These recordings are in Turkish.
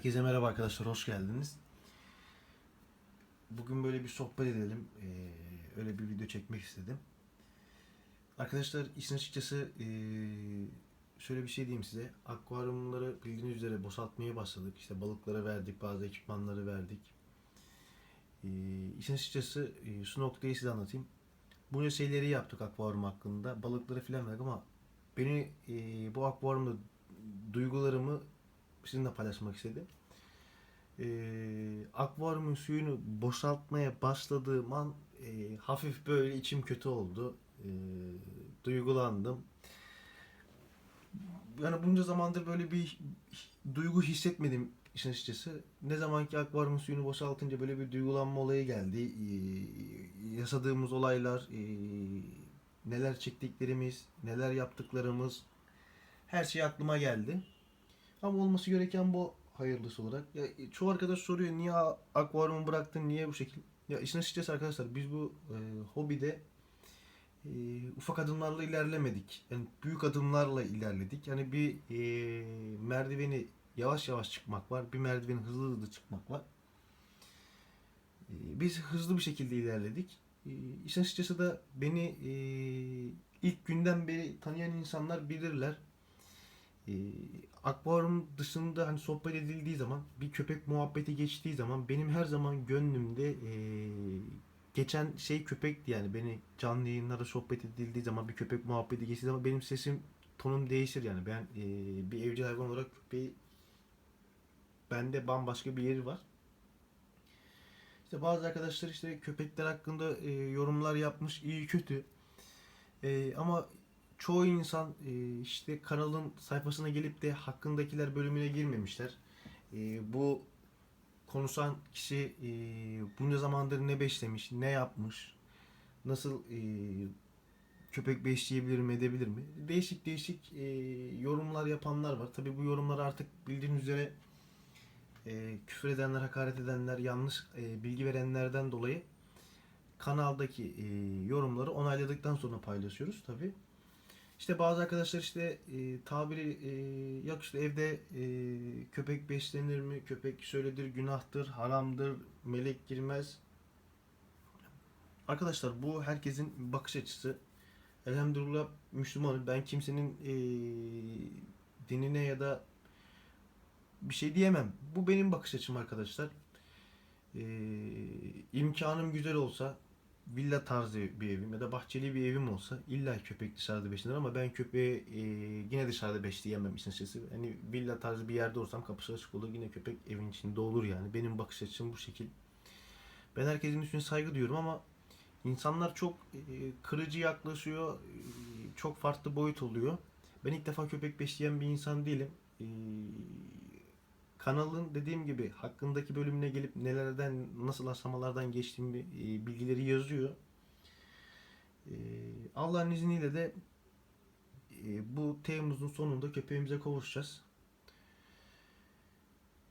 Herkese merhaba arkadaşlar, hoş geldiniz. Bugün böyle bir sohbet edelim, ee, öyle bir video çekmek istedim. Arkadaşlar işin açıkçası ee, şöyle bir şey diyeyim size. Akvaryumları bildiğiniz üzere boşaltmaya başladık. İşte balıklara verdik, bazı ekipmanları verdik. Ee, işin açıkçası ee, şu noktayı size anlatayım. Bunca şeyleri yaptık akvaryum hakkında. Balıkları falan verdik ama beni ee, bu akvaryumda duygularımı sizinle paylaşmak istedim. Ee, akvaryumun suyunu boşaltmaya başladığım an e, hafif böyle içim kötü oldu. Ee, duygulandım. Yani bunca zamandır böyle bir duygu hissetmedim işin açıkçası. Ne zaman ki akvaryumun suyunu boşaltınca böyle bir duygulanma olayı geldi. Ee, yaşadığımız olaylar, ee, neler çektiklerimiz, neler yaptıklarımız her şey aklıma geldi. Ama olması gereken bu hayırlısı olarak. Ya, çoğu arkadaş soruyor niye akvaryumu bıraktın, niye bu şekil? Ya işin açıkçası arkadaşlar biz bu e, hobide e, ufak adımlarla ilerlemedik. Yani büyük adımlarla ilerledik. Yani bir e, merdiveni yavaş yavaş çıkmak var, bir merdiveni hızlı hızlı çıkmak var. E, biz hızlı bir şekilde ilerledik. E, işin açıkçası da beni e, ilk günden beri tanıyan insanlar bilirler. E, akvaryum dışında hani sohbet edildiği zaman bir köpek muhabbeti geçtiği zaman benim her zaman gönlümde e, geçen şey köpekti yani beni canlı yayınlarda sohbet edildiği zaman bir köpek muhabbeti geçtiği zaman benim sesim tonum değişir yani ben e, bir evcil hayvan olarak köpeği bende bambaşka bir yeri var. İşte bazı arkadaşlar işte köpekler hakkında e, yorumlar yapmış iyi kötü. E, ama çoğu insan e, işte kanalın sayfasına gelip de hakkındakiler bölümüne girmemişler. E, bu konuşan kişi e, bunca zamandır ne beslemiş, ne yapmış, nasıl e, köpek besleyebilir mi, edebilir mi? Değişik değişik e, yorumlar yapanlar var. Tabi bu yorumlar artık bildiğiniz üzere e, küfür edenler, hakaret edenler, yanlış e, bilgi verenlerden dolayı kanaldaki e, yorumları onayladıktan sonra paylaşıyoruz tabi. İşte bazı arkadaşlar işte e, tabiri e, yok işte evde e, köpek beslenir mi? Köpek şöyledir, günahtır, haramdır, melek girmez. Arkadaşlar bu herkesin bakış açısı. Elhamdülillah Müslümanım. Ben kimsenin e, dinine ya da bir şey diyemem. Bu benim bakış açım arkadaşlar. E, imkanım güzel olsa villa tarzı bir evim ya da bahçeli bir evim olsa illa köpek dışarıda beslenir ama ben köpeği e, yine dışarıda besleyemem işin açıkçası. Hani villa tarzı bir yerde olsam kapısı açık olur yine köpek evin içinde olur yani. Benim bakış açım bu şekil. Ben herkesin üstüne saygı duyuyorum ama insanlar çok e, kırıcı yaklaşıyor. e, çok farklı boyut oluyor. Ben ilk defa köpek besleyen bir insan değilim. E, kanalın dediğim gibi hakkındaki bölümüne gelip nelerden nasıl aşamalardan geçtiğimi e, bilgileri yazıyor. E, Allah'ın izniyle de e, bu Temmuz'un sonunda köpeğimize kavuşacağız.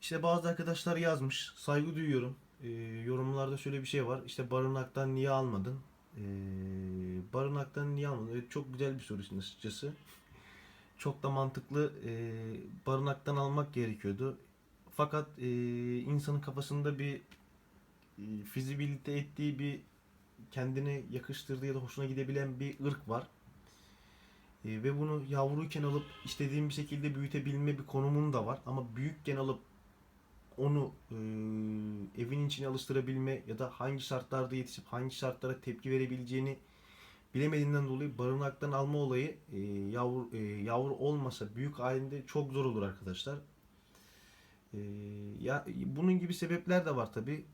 İşte bazı arkadaşlar yazmış. Saygı duyuyorum. Yorumlarda şöyle bir şey var. İşte barınaktan niye almadın? Barınaktan niye almadın? Çok güzel bir soru açıkçası. Çok da mantıklı. E, barınaktan almak gerekiyordu. Fakat e, insanın kafasında bir e, fizibilite ettiği bir kendine yakıştırdığı ya da hoşuna gidebilen bir ırk var. E, ve bunu yavruyken alıp istediğim bir şekilde büyütebilme bir konumun da var. Ama büyükken alıp onu e, evin içine alıştırabilme ya da hangi şartlarda yetişip hangi şartlara tepki verebileceğini bilemediğinden dolayı barınaktan alma olayı e, yavru e, yavru olmasa büyük halinde çok zor olur arkadaşlar. E, ya bunun gibi sebepler de var tabi.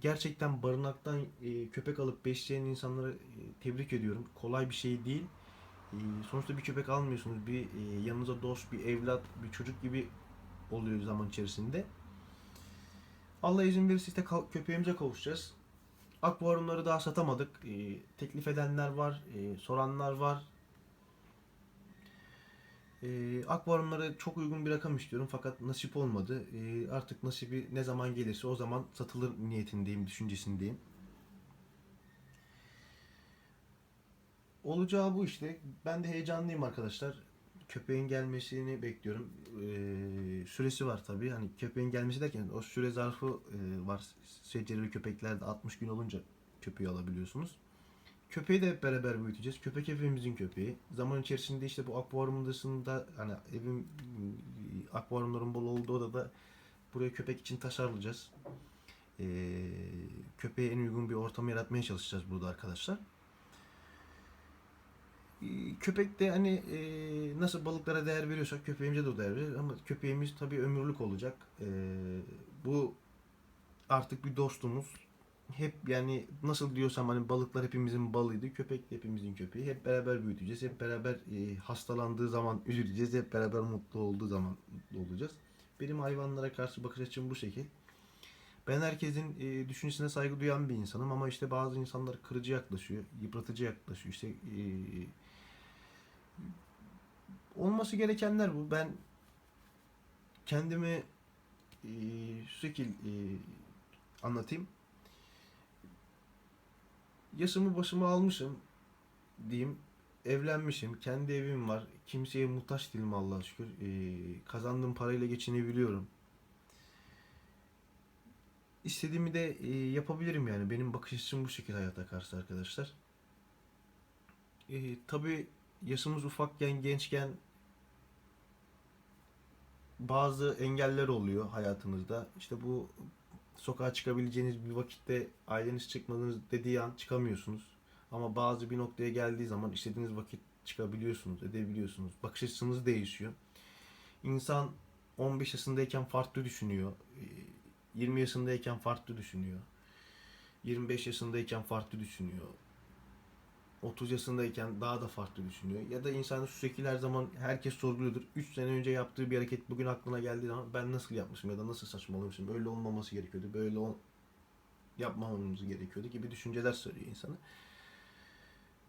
gerçekten barınaktan e, köpek alıp besleyen insanları e, tebrik ediyorum. Kolay bir şey değil. E, sonuçta bir köpek almıyorsunuz. Bir e, yanınıza dost, bir evlat, bir çocuk gibi oluyor zaman içerisinde. Allah izin verirse işte köpeğimize kavuşacağız. Akvaryumları daha satamadık. E, teklif edenler var, e, soranlar var. E, akvaryumlara çok uygun bir rakam istiyorum fakat nasip olmadı. E, artık nasibi ne zaman gelirse o zaman satılır niyetindeyim, düşüncesindeyim. Olacağı bu işte. Ben de heyecanlıyım arkadaşlar. köpeğin gelmesini bekliyorum. Ee, süresi var tabii. Hani köpeğin gelmesi derken o süre zarfı e, var. Secereli köpeklerde 60 gün olunca köpeği alabiliyorsunuz. Köpeği de hep beraber büyüteceğiz. Köpek hepimizin köpeği. Zaman içerisinde işte bu akvaryum dışında hani evim akvaryumların bol olduğu odada buraya köpek için tasarlayacağız. Ee, köpeğe en uygun bir ortam yaratmaya çalışacağız burada arkadaşlar. Ee, Köpek de hani e, nasıl balıklara değer veriyorsak köpeğimize de o değer verir ama köpeğimiz tabii ömürlük olacak. Ee, bu artık bir dostumuz. Hep yani nasıl diyorsam hani balıklar hepimizin balıydı, köpek de hepimizin köpeği. Hep beraber büyüteceğiz, hep beraber e, hastalandığı zaman üzüleceğiz, hep beraber mutlu olduğu zaman mutlu olacağız. Benim hayvanlara karşı bakış açım bu şekil. Ben herkesin e, düşüncesine saygı duyan bir insanım ama işte bazı insanlar kırıcı yaklaşıyor, yıpratıcı yaklaşıyor. İşte e, olması gerekenler bu. Ben kendimi e, şu şekil e, anlatayım. Yaşımı başıma almışım diyeyim. Evlenmişim. Kendi evim var. Kimseye muhtaç değilim Allah'a şükür. E, kazandığım parayla geçinebiliyorum. İstediğimi de e, yapabilirim yani. Benim bakış açım bu şekilde hayata karşı arkadaşlar. E, tabii yaşımız ufakken, gençken bazı engeller oluyor hayatınızda. İşte bu sokağa çıkabileceğiniz bir vakitte aileniz çıkmadığınız dediği an çıkamıyorsunuz. Ama bazı bir noktaya geldiği zaman istediğiniz vakit çıkabiliyorsunuz, edebiliyorsunuz. Bakış açınız değişiyor. İnsan 15 yaşındayken farklı düşünüyor. Ee, 20 yaşındayken farklı düşünüyor. 25 yaşındayken farklı düşünüyor. 30 yaşındayken daha da farklı düşünüyor. Ya da insan şu şekilde her zaman herkes sorguluyordur. 3 sene önce yaptığı bir hareket bugün aklına geldiği zaman ben nasıl yapmışım ya da nasıl saçmalamışım. Öyle olmaması gerekiyordu. Böyle ol yapmamamız gerekiyordu gibi düşünceler söylüyor insana.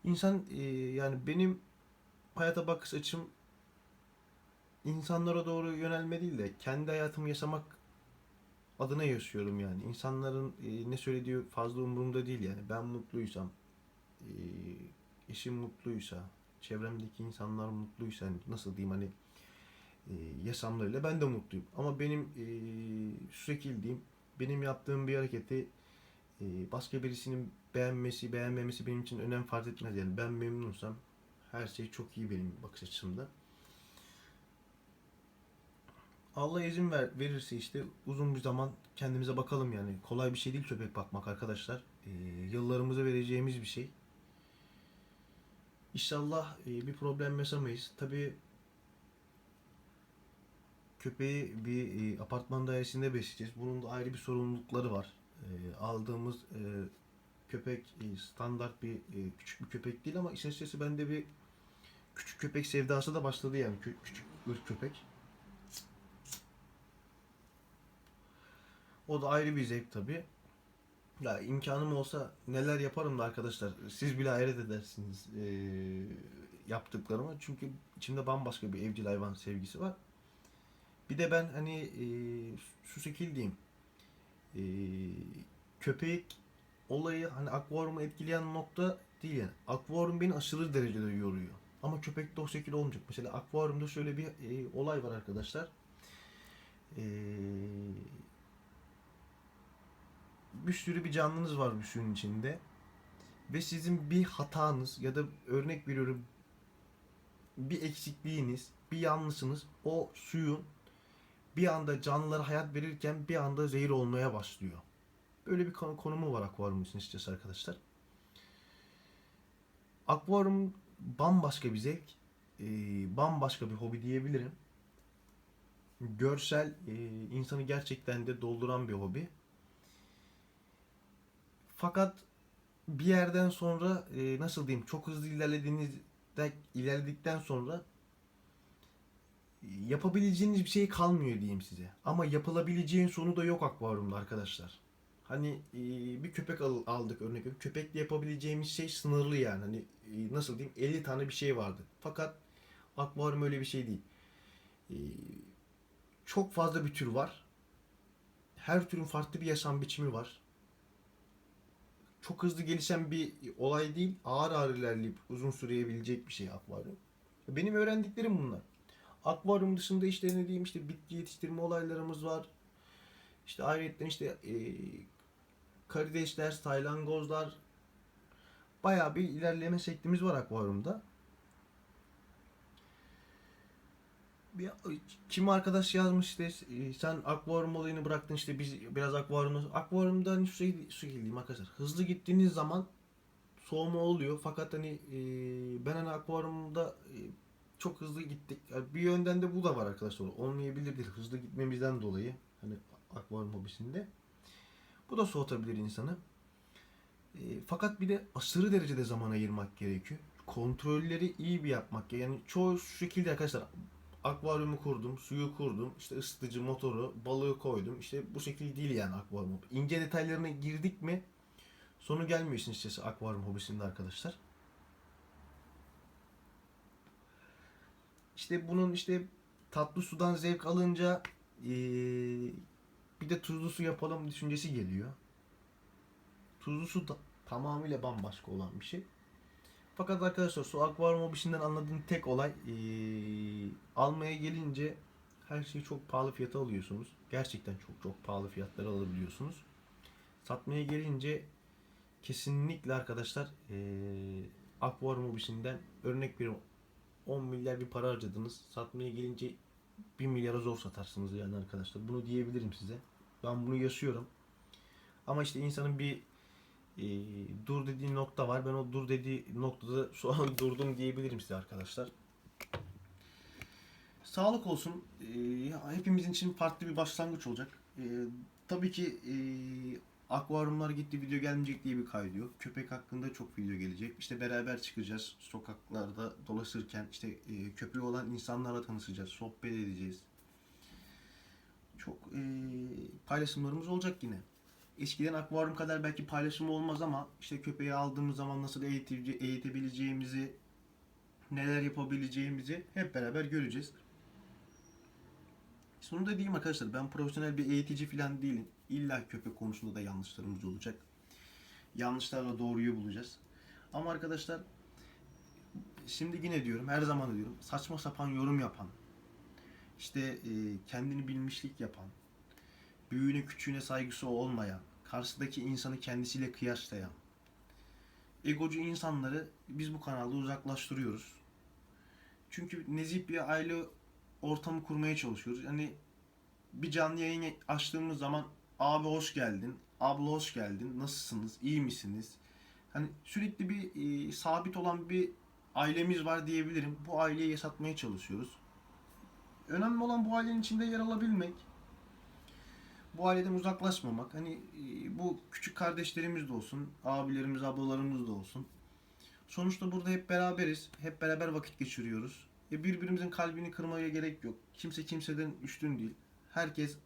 İnsan e, yani benim hayata bakış açım insanlara doğru yönelme değil de kendi hayatımı yaşamak adına yaşıyorum yani. İnsanların e, ne söylediği fazla umurumda değil yani. Ben mutluysam, e, eşim mutluysa, çevremdeki insanlar mutluysa hani nasıl diyeyim hani e, yaşamlarıyla ben de mutluyum. Ama benim e, şu şekil diyeyim, benim yaptığım bir hareketi e, başka birisinin beğenmesi, beğenmemesi benim için önem fark etmez. Yani ben memnunsam her şey çok iyi benim bakış açımda. Allah izin ver, verirse işte uzun bir zaman kendimize bakalım yani. Kolay bir şey değil köpek bakmak arkadaşlar. Ee, yıllarımıza vereceğimiz bir şey. İnşallah e, bir problem yaşamayız. Tabi köpeği bir e, apartman dairesinde besleyeceğiz. Bunun da ayrı bir sorumlulukları var. E, aldığımız köpek standart bir küçük bir köpek değil ama işin açıkçası bende bir küçük köpek sevdası da başladı yani. Kü- küçük ırk köpek. O da ayrı bir zevk tabi. Ya imkanım olsa neler yaparım da arkadaşlar. Siz bile hayret edersiniz eee, yaptıklarıma. Çünkü içimde bambaşka bir evcil hayvan sevgisi var. Bir de ben hani eee, şu şekil diyeyim. Eee, köpek olayı hani akvaryumu etkileyen nokta değil yani. Akvaryum beni aşırı derecede yoruyor. Ama köpekte o şekilde olmayacak. Mesela akvaryumda şöyle bir eee, olay var arkadaşlar. Eee bir sürü bir canlınız var bu suyun içinde. Ve sizin bir hatanız ya da örnek veriyorum bir eksikliğiniz, bir yanlışınız o suyun bir anda canlılara hayat verirken bir anda zehir olmaya başlıyor. Böyle bir konu- konumu var akvaryum için açıkçası arkadaşlar. Akvaryum bambaşka bir zevk, bambaşka bir hobi diyebilirim. Görsel, insanı gerçekten de dolduran bir hobi. Fakat bir yerden sonra e, nasıl diyeyim çok hızlı ilerlediğinizde ilerledikten sonra e, yapabileceğiniz bir şey kalmıyor diyeyim size. Ama yapılabileceğin sonu da yok akvaryumda arkadaşlar. Hani e, bir köpek al- aldık örnek veriyorum. Köpekle yapabileceğimiz şey sınırlı yani. Hani e, nasıl diyeyim 50 tane bir şey vardı. Fakat akvaryum öyle bir şey değil. E, çok fazla bir tür var. Her türün farklı bir yaşam biçimi var çok hızlı gelişen bir olay değil. Ağır ağır ilerleyip uzun süreyebilecek bir şey akvaryum. Benim öğrendiklerim bunlar. Akvaryum dışında işte ne diyeyim işte bitki yetiştirme olaylarımız var. İşte ayrıca işte e, karidesler, saylangozlar bayağı bir ilerleme şeklimiz var akvaryumda. Bir, kim arkadaş yazmış işte e, sen akvaryum olayını bıraktın işte biz biraz akvaryumda akvaryumda hani su, su diyeyim arkadaşlar. Hızlı gittiğiniz zaman soğuma oluyor. Fakat hani e, ben hani akvaryumda e, çok hızlı gittik. Yani bir yönden de bu da var arkadaşlar. Olmayabilir hızlı gitmemizden dolayı hani akvaryum hobisinde. Bu da soğutabilir insanı. E, fakat bir de aşırı derecede zaman ayırmak gerekiyor. Kontrolleri iyi bir yapmak yani çoğu şekilde arkadaşlar akvaryumu kurdum, suyu kurdum, işte ısıtıcı, motoru, balığı koydum. İşte bu şekilde değil yani akvaryum. İnce detaylarına girdik mi sonu gelmiyor işin açıkçası akvaryum hobisinde arkadaşlar. İşte bunun işte tatlı sudan zevk alınca eee, bir de tuzlu su yapalım düşüncesi geliyor. Tuzlu su da tamamıyla bambaşka olan bir şey. Fakat arkadaşlar su akvaryum hobisinden anladığım tek olay eee, almaya gelince her şeyi çok pahalı fiyata alıyorsunuz. Gerçekten çok çok pahalı fiyatlara alabiliyorsunuz. Satmaya gelince kesinlikle arkadaşlar eee akvaryum hobisinden örnek veriyorum 10 milyar bir para harcadınız. Satmaya gelince 1 milyara zor satarsınız yani arkadaşlar. Bunu diyebilirim size. Ben bunu yaşıyorum. Ama işte insanın bir e, dur dediği nokta var. Ben o dur dediği noktada şu an durdum diyebilirim size arkadaşlar. Sağlık olsun. E, hepimizin için farklı bir başlangıç olacak. E, tabii ki e, akvaryumlar gitti video gelmeyecek diye bir kaydı yok. Köpek hakkında çok video gelecek. İşte beraber çıkacağız. Sokaklarda dolaşırken işte e, köpeği olan insanlarla tanışacağız. Sohbet edeceğiz. Çok e, paylaşımlarımız olacak yine. Eskiden akvaryum kadar belki paylaşım olmaz ama işte köpeği aldığımız zaman nasıl eğitici, eğitebileceğimizi, neler yapabileceğimizi hep beraber göreceğiz. Şunu da diyeyim arkadaşlar ben profesyonel bir eğitici falan değilim. İlla köpek konusunda da yanlışlarımız olacak. Yanlışlarla doğruyu bulacağız. Ama arkadaşlar şimdi yine diyorum her zaman diyorum saçma sapan yorum yapan işte kendini bilmişlik yapan büyüğüne küçüğüne saygısı olmayan karşıdaki insanı kendisiyle kıyaslayan egocu insanları biz bu kanalda uzaklaştırıyoruz. Çünkü nezih bir aile ortamı kurmaya çalışıyoruz. Hani bir canlı yayın açtığımız zaman abi hoş geldin, abla hoş geldin, nasılsınız, iyi misiniz? Hani sürekli bir e, sabit olan bir ailemiz var diyebilirim. Bu aileyi yaşatmaya çalışıyoruz. Önemli olan bu ailenin içinde yer alabilmek. Bu aileden uzaklaşmamak. Hani e, bu küçük kardeşlerimiz de olsun, abilerimiz, ablalarımız da olsun. Sonuçta burada hep beraberiz. Hep beraber vakit geçiriyoruz. E birbirimizin kalbini kırmaya gerek yok. Kimse kimseden üstün değil. Herkes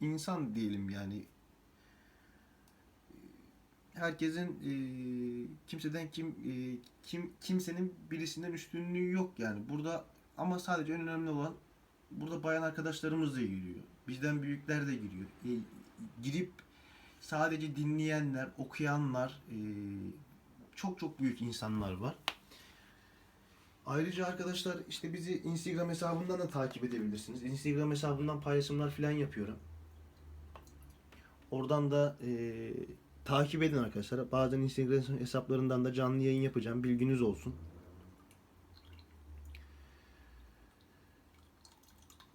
insan diyelim yani. Herkesin e, kimseden kim e, kim kimsenin birisinden üstünlüğü yok yani. Burada ama sadece önemli olan burada bayan arkadaşlarımız da giriyor. Bizden büyükler de giriyor. E, girip sadece dinleyenler, okuyanlar, e, çok çok büyük insanlar var. Ayrıca arkadaşlar işte bizi Instagram hesabından da takip edebilirsiniz. Instagram hesabından paylaşımlar falan yapıyorum. Oradan da e, takip edin arkadaşlar. Bazen Instagram hesaplarından da canlı yayın yapacağım. Bilginiz olsun.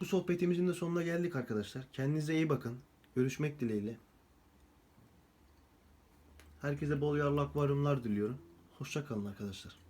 Bu sohbetimizin de sonuna geldik arkadaşlar. Kendinize iyi bakın. Görüşmek dileğiyle. Herkese bol yarlı akvaryumlar diliyorum. Hoşça kalın arkadaşlar.